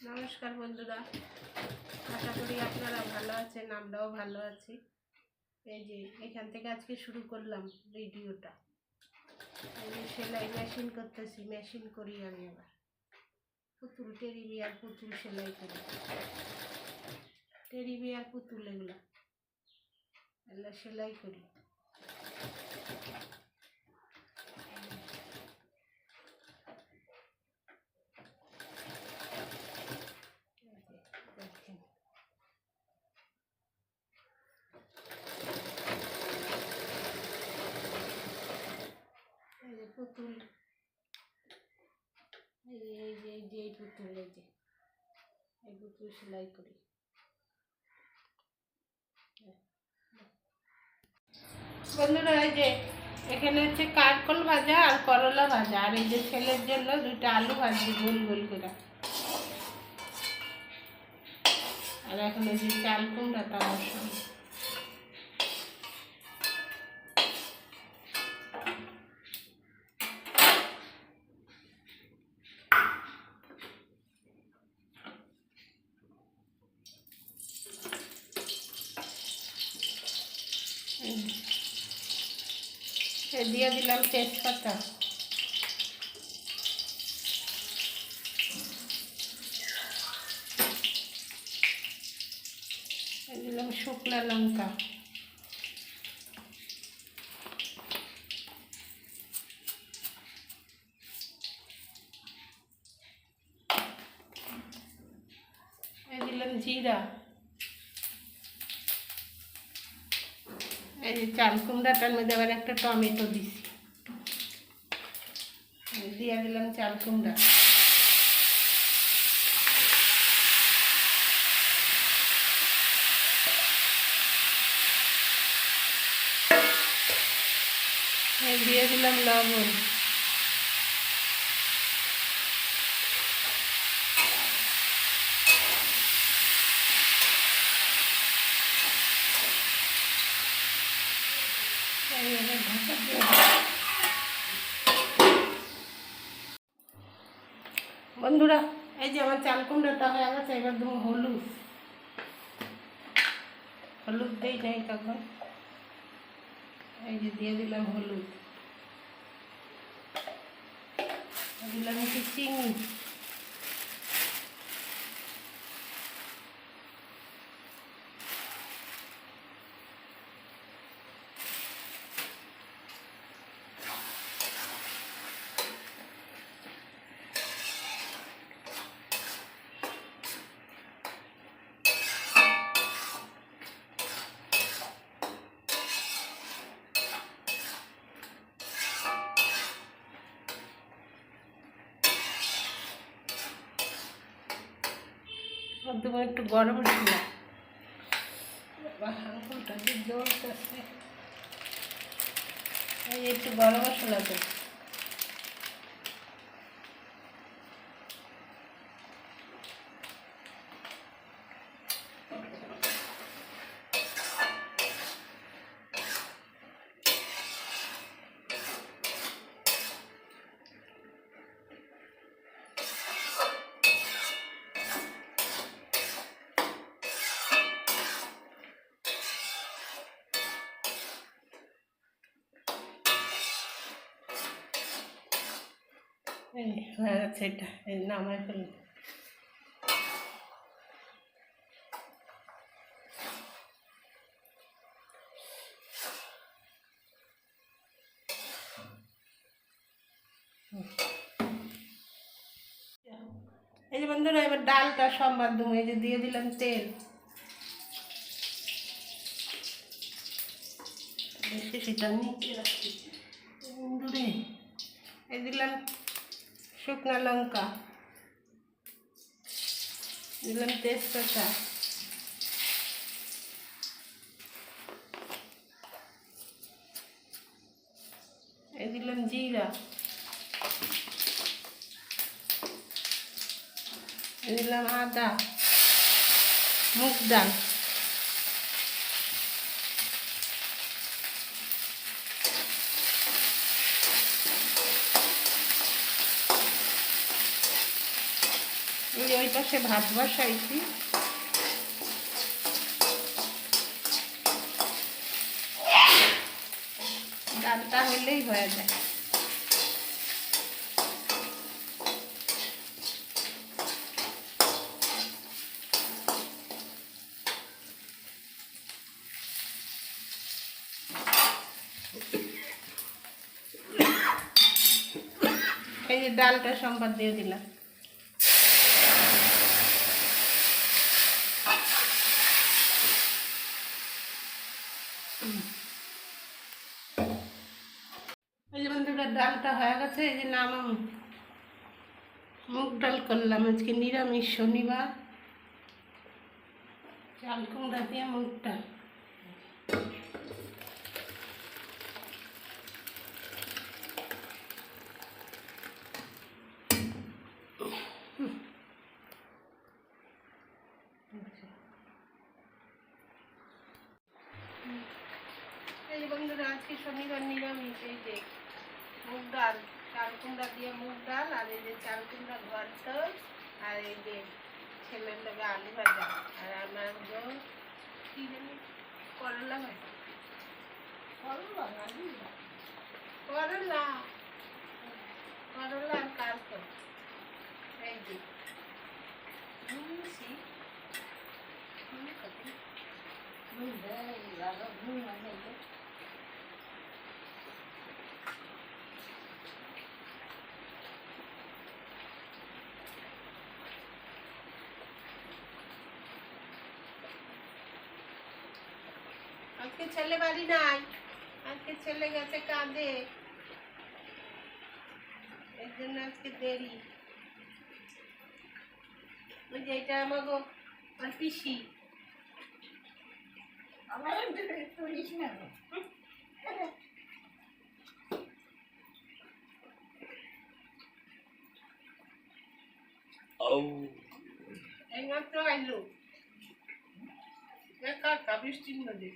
নমস্কার বন্ধুরা। আশা করি আপনারা ভালো আছেন, আমরাও ভালো আছি। এই যে, এখান থেকে আজকে শুরু করলাম ভিডিওটা। এই যে সেলাই মেশিন করতেছি মেশিন করি আমি আবার পুতুল টেরি বিয়ার পুতুল সেলাই করি। টেরি বিয়ার পুতুল এগুলো। এগুলো সেলাই করি এই যে দেখেন এই যে পুতুল এই যে এই যে এই যে এই যে। এই পুতুল সেলাই করি। বন্ধুরা, এই যে এখানে হচ্ছে কারকল ভাজা আর করলা ভাজা। আর এই যে ছেলের জন্য দুইটা আলু ভাজি গোল গোল করে। আর এখন এই যে চাল কুমড়াটা আমার সঙ্গে দিয়ে দিলাম তেজপাতা। দিলাম শুকনা লঙ্কা। দিলাম জিরা। এই চাল কুমড়াটার মধ্যে আবার একটা টমেটো দিছি দিয়ে দিলাম চাল কুমড়া। দিয়ে দিলাম লবণ এইভাবে ঢাকা দিয়ে দিলাম। বন্ধুরা, এই যে আমার চাল কুমড়োটা হয়ে গেছে, এবার দেবো হলুদ। হলুদ দেই নাই তখন। এই যে দিয়ে দিলাম হলুদ। দিলাম একটু চিনি। দেবো একটু গরম এই একটু গরম মশলা দেবো। হয়ে এই নামাই ফেলুন এই যে বন্ধুরা এবার ডালটা সম্বাদ দেবো এই যে দিয়ে দিলাম তেল। বেশি সেটা নিচে রাখছি? এই দিলাম শুকনা লঙ্কা। দিলাম তেজপাতা। এই দিলাম জিরা। এই দিলাম আদা। মুগ ডাল। পাশে ভাত বসাইছি। ডালটা হলেই হয়ে যায়। এই যে ডালটা সম্বাদ দিয়ে দিলাম এই যে বন্ধুরা ডালটা হয়ে গেছে, এই যে নামাম মুগ ডাল করলাম আজকে, নিরামিষ শনিবার। চাল কুমড়া দিয়ে মুগ ডাল বন্ধুরা, আজকে শনিবার নিরামিষ, এই মুগ ডাল চাল কুমড়া দিয়ে মুগ ডাল আর এই যে চাল কুমড়া ভর্ত আর এই যে ছেলের লগে আলু ভাজা। আর আমার কি জানি করলা ভাজা। করলা করলা। আর কারকল এই যে। মুসি আজকে ছেলে বাড়ি নাই। আজকে ছেলে গেছে কাঁদে এর জন্য আজকে দেরি। ওই যে এটা আমাকে আর পিসি। এইমাত্র আইলো। একা বৃষ্টির মধ্যে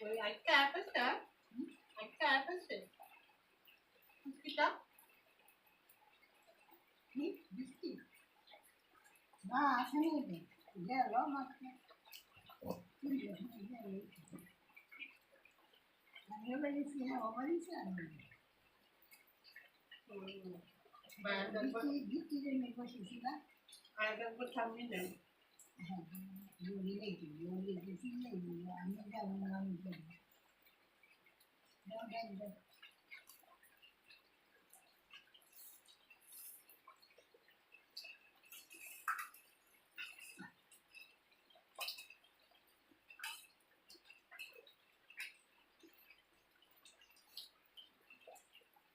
ওই একটা অ্যাপ আছে একটা অ্যাপ আছে কিটা না আসেনি গেল মাত্র আমি বলেছি হ্যাঁ ও বলেছি আমি বৃষ্টির জন্য বসেছিলাম আরেকবার থামবি না হ্যাঁ বলি নাকি বলি কিছু নেই আমি যাব না আমি যাব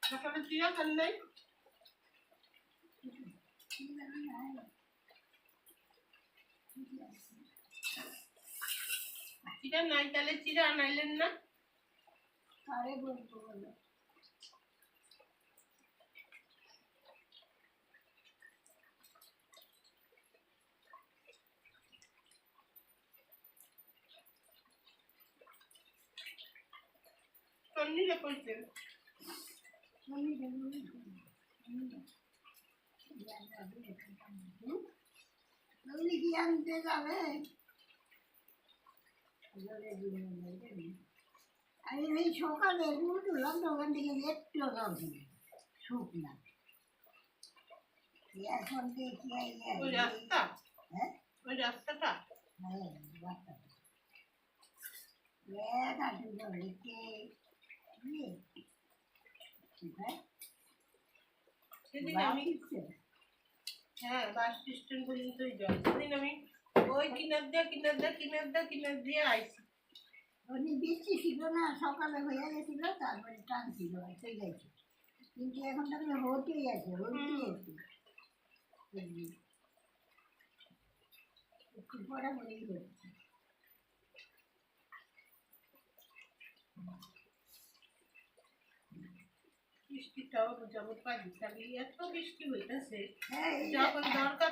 সকালে চিরা খান নাই চিরা নাই তাহলে চিরা আনাইলেন না আরে বলবো বলো তন্নিরে কইছেন আমি যাবো তুমি কি আনতে যাবে আমি এই সকালে দোকান থেকে একটু এখন দেখি ওই হ্যাঁ রাস্তাটা আমি হ্যাঁ বাস স্ট্যান্ড পর্যন্তই আমি ওই কিনে সকালে হয়ে গেছিল তারপরে টান ছিল বৃষ্টিটাও যখন পানি এত বৃষ্টি হইতেছে যখন দরকার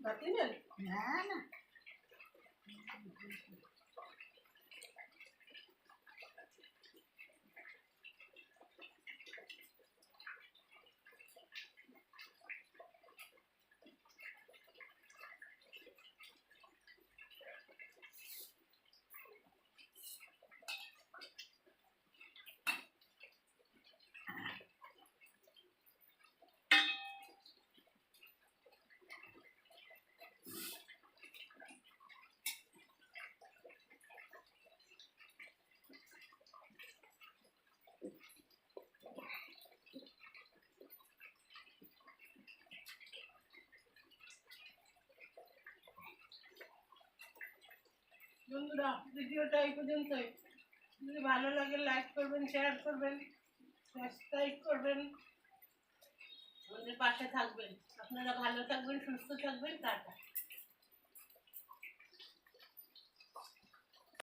বাতি নেই না না বন্ধুরা, ভিডিওটা এই পর্যন্তই। যদি ভালো লাগে লাইক করবেন শেয়ার করবেন সাবস্ক্রাইব করবেন। আমাদের পাশে থাকবেন। আপনারা ভালো থাকবেন, সুস্থ থাকবেন। টাটা।